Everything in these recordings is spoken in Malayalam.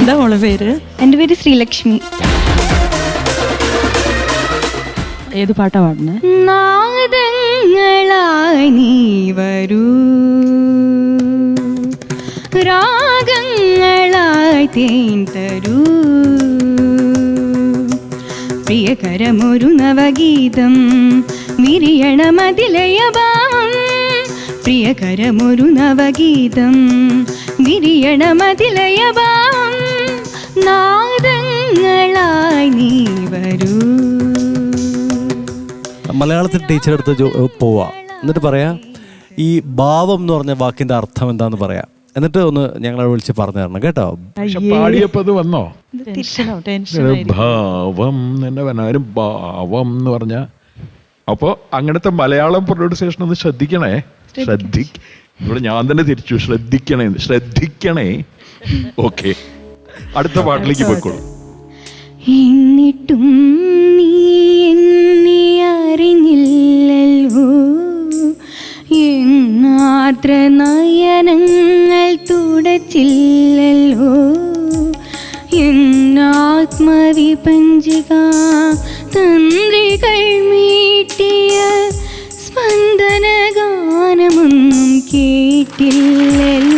എന്താ മോളെ പേര്? എന്റെ പേര് ശ്രീലക്ഷ്മി. ഏത് പാട്ടാ പാടുന്നത് നാദങ്ങളായി നീ വരൂ. രാഗങ്ങളായി തേൻ തരൂ. പ്രിയകരമൊരു നവഗീതം വിരിയണമതിലയഭാവം പ്രിയകരമൊരു നവഗീതം വിരിയണമതിലയഭാവം നാദങ്ങളായി നീ വരൂ. മലയാളത്തിൽ ടീച്ചറെ അടുത്ത് പോവാ. എന്നിട്ട് പറയാ ഈ ഭാവം എന്ന് പറഞ്ഞ വാക്കിന്റെ അർത്ഥം എന്താന്ന് പറയാ. എന്നിട്ട് ഒന്ന് ഞങ്ങളെ വിളിച്ച് പറഞ്ഞു തരണം കേട്ടോ? പക്ഷെ പാടിയപ്പോ അത് വന്നോ? ഭാവം പറഞ്ഞ ഭാവം എന്ന് പറഞ്ഞ അപ്പോ അങ്ങനത്തെ മലയാളം പ്രൊഡ്യൂസേഷൻ ഒന്ന് ശ്രദ്ധിക്കണേ. ശ്രദ്ധി ഇവിടെ ഞാൻ തന്നെ തിരിച്ചു. ശ്രദ്ധിക്കണേ ശ്രദ്ധിക്കണേ. ഓക്കെ അടുത്ത പാട്ടിലേക്ക് പോയിക്കോളൂ. എന്നിട്ടും നീ എന്നെ അറിഞ്ഞില്ലല്ലോ. എന്നാത്ര നയനങ്ങൾ തുടച്ചില്ലല്ലോ. എന്നാത്മവിപഞ്ചിക തന്ത്രികൾ മീട്ടിയ സ്പന്ദന ഗാനമൊന്നും കേട്ടില്ലല്ലോ.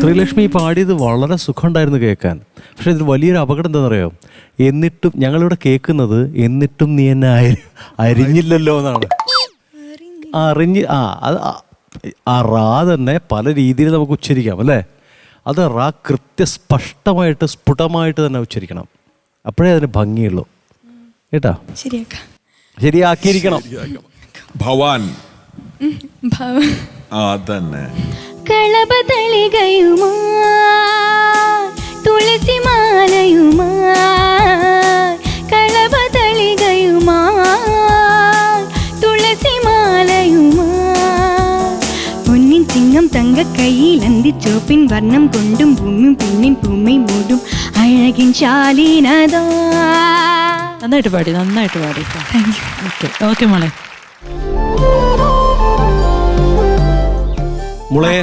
ശ്രീലക്ഷ്മി പാടിയത് വളരെ സുഖമുണ്ടായിരുന്നു കേൾക്കാൻ. പക്ഷെ ഇതിൽ വലിയൊരു അപകടം എന്താണെന്നറിയോ? എന്നിട്ടും ഞങ്ങളിവിടെ കേൾക്കുന്നത് എന്നിട്ടും നീ എന്നെ അരി അരിഞ്ഞില്ലല്ലോ എന്നാണ്. അറിഞ്ഞ് ആ അത് ആ- ആ റാ തന്നെ പല രീതിയിൽ നമുക്ക് ഉച്ചരിക്കാം അല്ലേ? അത് റാ കൃത്യസ്പഷ്ടമായിട്ട് സ്ഫുടമായിട്ട് തന്നെ ഉച്ചരിക്കണം. അപ്പോഴേ അതിന് ഭംഗിയുള്ളൂ. കേട്ടാ? ശരിയാക്കാം. ശരിയാക്കിയിരിക്കണം. ഭവാൻ. ഭാവ ആ തന്നെ കളപതളികയുമാ തുളസിമാലയുമാ കളപതളികയുമാ തുളസിമാലയുമാ. പൊന്നിൻ ചിങ്ങം തങ്ക കയ്യിൽ അന്തിച്ചോപ്പിൻ വർണം കൊണ്ടും ഭൂമി പെണ്ണിൻ ഭൂമി മൂടും അഴകിൻ ശാലീനതാ. നന്നായിട്ട് പാടി നന്നായിട്ട് പാടി. ഓക്കെ ഓക്കെ മോളെ. മുളയെ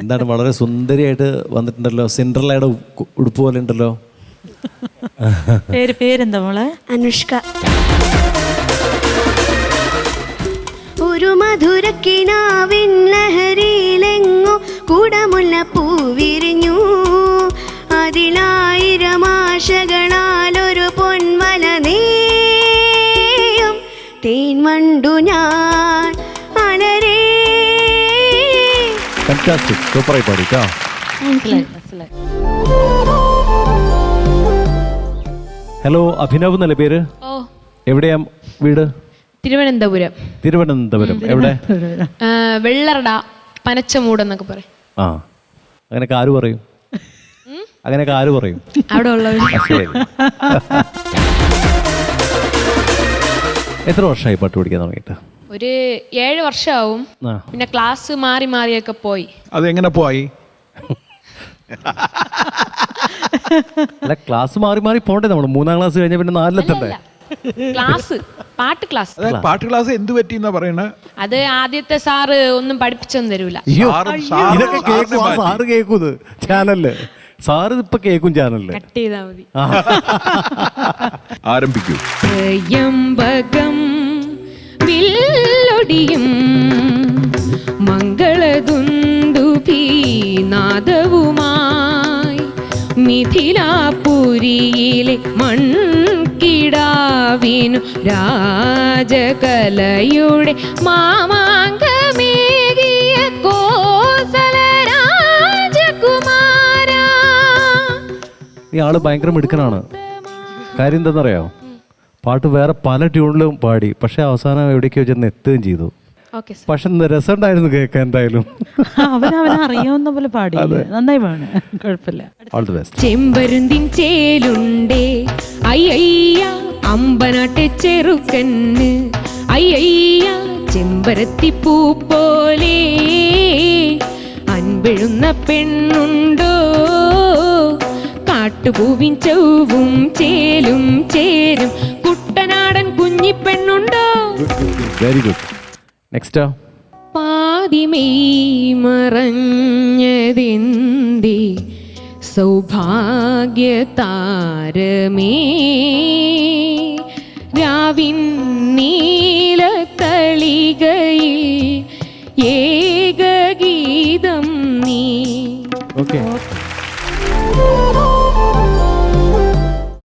എന്താണ് വളരെ സുന്ദരിയായിട്ട് വന്നിട്ടുണ്ടല്ലോ. സിൻഡ്രലയുടെ ഉടുപ്പ് പോലെ ഉണ്ടല്ലോ. പേര് പേരെന്താ മോളെ? അനുഷ്ക. ഒരു മധുര കിണാവിൻ ലഹരിയിലെങ്ങോ കുടമുല്ല പൂവിരിഞ്ഞു അതിലായിരം ആശകളാൽ ഒരു പൊൻവല നീയും. തേൻ വണ്ടു ഞാൻ ഫാന്റാസ്റ്റിക് സൂപ്പറായി പാടി കേട്ടോ മനസ്സിലായി മനസ്സിലായി. ഹലോ അഭിനവ് എന്നല്ലേ പേര്? ഓ. എവിടെയാ വീട്? തിരുവനന്തപുരം. തിരുവനന്തപുരം. എവിടെ? ആ, വെള്ളറട പനച്ചമൂട് എന്നൊക്കെ പറയും. ആ. അങ്ങനെയൊക്കെ ആര് പറയും? അങ്ങനെയൊക്കെ ആര് പറയും? അവിടെ ഉള്ളവർ ആ, ശരി. എത്ര വർഷമായി പാട്ട് പഠിക്കാൻ തുടങ്ങിയിട്ട്? ഒരു ഏഴ് വർഷമാവും പിന്നെ ക്ലാസ് മാറി മാറിയൊക്കെ പോയി. അതെങ്ങനെ പോയി? അല്ല ക്ലാസ് മാറി മാറി പോണ്ടേ നമ്മൾ മൂന്നാം ക്ലാസ് കഴിഞ്ഞ പിന്നെ നാലിലെത്തണ്ടേ? ക്ലാസ് പാട്ട് ക്ലാസ്. അതായത് പാട്ട് ക്ലാസ് എന്ത് പറ്റി എന്നാ പറയണേ? അത് ആദ്യത്തെ സാറ് ഒന്നും പഠിപ്പിച്ചൊന്നും തരൂല. ഇതൊക്കെ കേൾക്കും സാറ് കേൾക്കുന്നത് ചാനലിൽ. സാറ് ഇപ്പൊ കേക്കും ചാനലിൽ. കട്ട് ചെയ്താൽ മതി. ആരംഭിക്കൂ. വില്ലൊടിയും മംഗളദുന്ദുഭീനാദവുമായി മിഥിലാപുരിയിലെ മൺകിടാവിനു രാജകലയുടെ മാമാങ്കമേകിയ കോസല രാജകുമാരാ. ആൾ ഭയങ്കര മിടുക്കനാണ്. കാര്യം എന്താണെന്നറിയോ പാട്ട് വേറെ പല ട്യൂണിലും പാടി. പക്ഷെ അവസാനം എവിടേക്കോ ചെന്ന് എത്തുകയും ചെയ്തു. പക്ഷെ രസമുണ്ടായിരുന്നു കേൾക്കാൻ എന്തായാലും. അവൻ അറിയാവുന്ന പോലെ പാടി. നന്നായി പാണ് കുഴപ്പമില്ല. ഓൾ ദി ബെസ്റ്റ് ചെമ്പരുന്തിൻ ചേലുണ്ടേ. അയ്യയ്യ അമ്പനാട്ടെ ചെറുക്കന്ന് അയ്യയ്യ ചെമ്പരത്തിപ്പൂ പോലെ. അൻപിഴുന്ന പെണ്ണുണ്ടോ. കാട്ടുപൂവിൻ ചൊവ്വും ചേലും ചേരും. കുഞ്ഞിപ്പെണ്ണുണ്ടോ വെരി ഗുഡ് നെക്സ്റ്റ് പാതിമേ മറഞ്ഞതിന്തി സൗഭാഗ്യ താരമേ രാവിൻ നീലത്തളിക